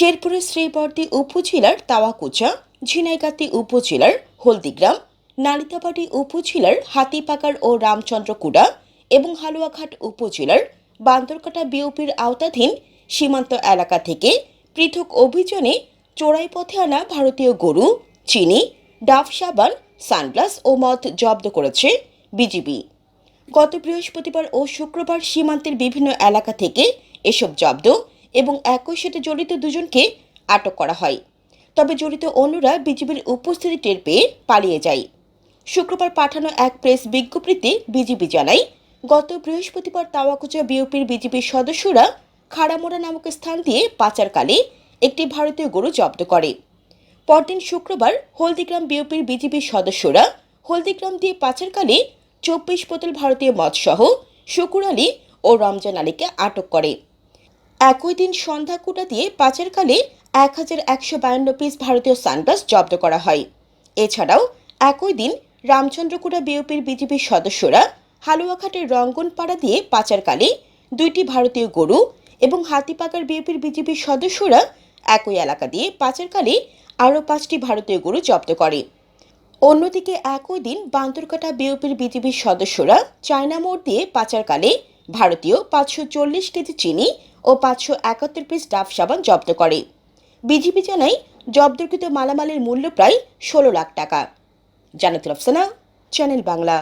শেরপুরের শ্রীবর্দী উপজেলার তাওয়াকুচা, ঝিনাইগাতি উপজেলার হলদিগ্রাম, নালিতাবাড়ি উপজেলার হাতিপাকার ও রামচন্দ্রকুড়া এবং হালুয়াঘাট উপজেলার বান্দরকাটা বিওপির আওতাধীন সীমান্ত এলাকা থেকে পৃথক অভিযানে চোরাই পথে আনা ভারতীয় গরু, চিনি ডাফ সাবান, সানগ্লাস ও মদ জব্দ করেছে বিজিবি। গত বৃহস্পতিবার ও শুক্রবার সীমান্তের বিভিন্ন এলাকা থেকে এসব জব্দ এবং একই সাথে জড়িত দুজনকে আটক করা হয়। তবে জড়িত অন্যরা বিজিবির উপস্থিতি টের পেয়ে পালিয়ে যায়। শুক্রবার পাঠানো এক প্রেস বিজ্ঞপ্তিতে বিজিবি জানায়, গত বৃহস্পতিবার তাওয়াকুচা বিওপির বিজিবির সদস্যরা খাড়ামোড়া নামক স্থান দিয়ে পাচারকালে একটি ভারতীয় গরু জব্দ করে। পরদিন শুক্রবার হলদিগ্রাম বিওপির বিজেপির সদস্যরা হলদিগ্রাম দিয়ে পাচারকালে চব্বিশ বোতল ভারতীয় মদসহ শুকুর আলী ও রমজান আলীকে আটক করে। একই দিন সন্ধ্যা কোটা দিয়ে পাচারকালে এক হাজার একশো বায়ান্ন পিস ভারতীয় সানগ্লাস জব্দ করা হয়। এছাড়াও একই দিন রামচন্দ্রকুড়া বিওপির বিজেপির সদস্যরা হালুয়াঘাটের রঙ্গনপাড়া দিয়ে পাচারকালে দুইটি ভারতীয় গরু এবং হাতিপাকার বিওপির বিজেপির সদস্যরা একই এলাকা দিয়ে পাচারকালে আরও পাঁচটি ভারতীয় গরু জব্দ করে। অন্যদিকে একই দিন বান্দরকাটা বিওপির বিজেপির সদস্যরা চায়না মোড় দিয়ে পাচারকালে ভারতীয় পাঁচশো চল্লিশ কেজি চিনি ও পাঁচশো একাত্তর পিস ডাফ সাবান জব্দ করে। বিজিবি জানাই জব্দকৃত মালামালের মূল্য প্রায় ষোলো লাখ টাকা। জানাতুল আফসানা, চ্যানেল বাংলা।